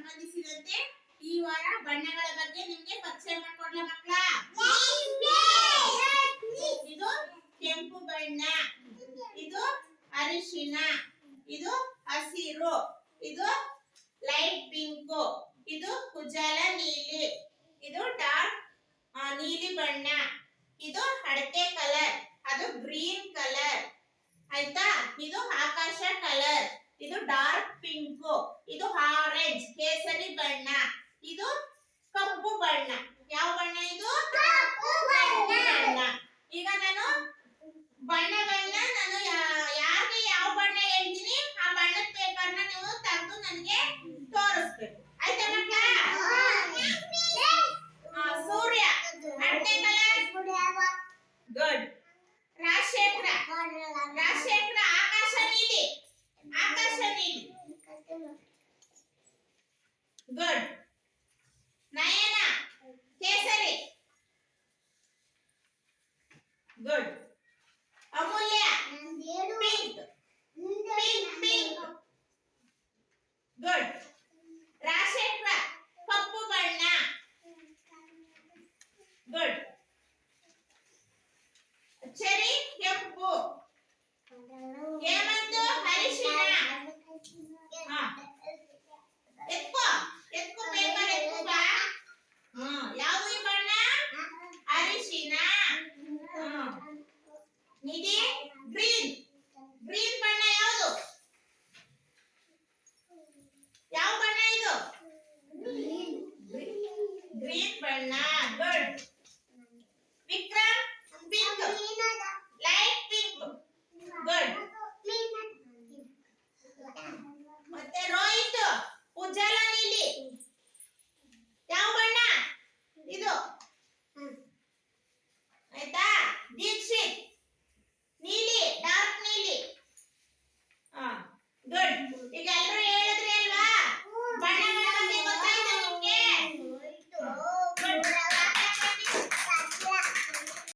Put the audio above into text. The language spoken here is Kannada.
ಸಂಬಂಧಿಸಿದಂತೆ ಈ ವಾರ ಬಣ್ಣಗಳ ಬಗ್ಗೆ ನಿಮ್ಗೆ ಪರಿಚಯ ಮಾಡ್ಕೊಡ್ಲ ಮಕ್ಕಳ? ಇದು ಕೆಂಪು ಬಣ್ಣ, ಇದು ಅರಿಶಿನ ಇದು ಹಸಿರು, ಇದು ಲೈಟ್ ಪಿಂಕ್, ಇದು ಕುಜಾಲ ನೀಲಿ, ಇದು ಡಾರ್ಕ್ ನೀಲಿ ಬಣ್ಣ, ಇದು ಅಡಕೆ ಕಲರ್, ಅದು ಗ್ರೀನ್ ಕಲರ್, ಆಯ್ತಾ? ಇದು ಆಕಾಶ ಕಲರ್, ಇದು ಡಾರ್ಕ್ ಪಿಂಕ್. రాజశేఖర ఆకాశ నీలి ఆకాశ నీలి good Nayana kesari good Amulya pink pink pink good Rajasekhara పప్పు బಣ್ణ గుడ్ 2で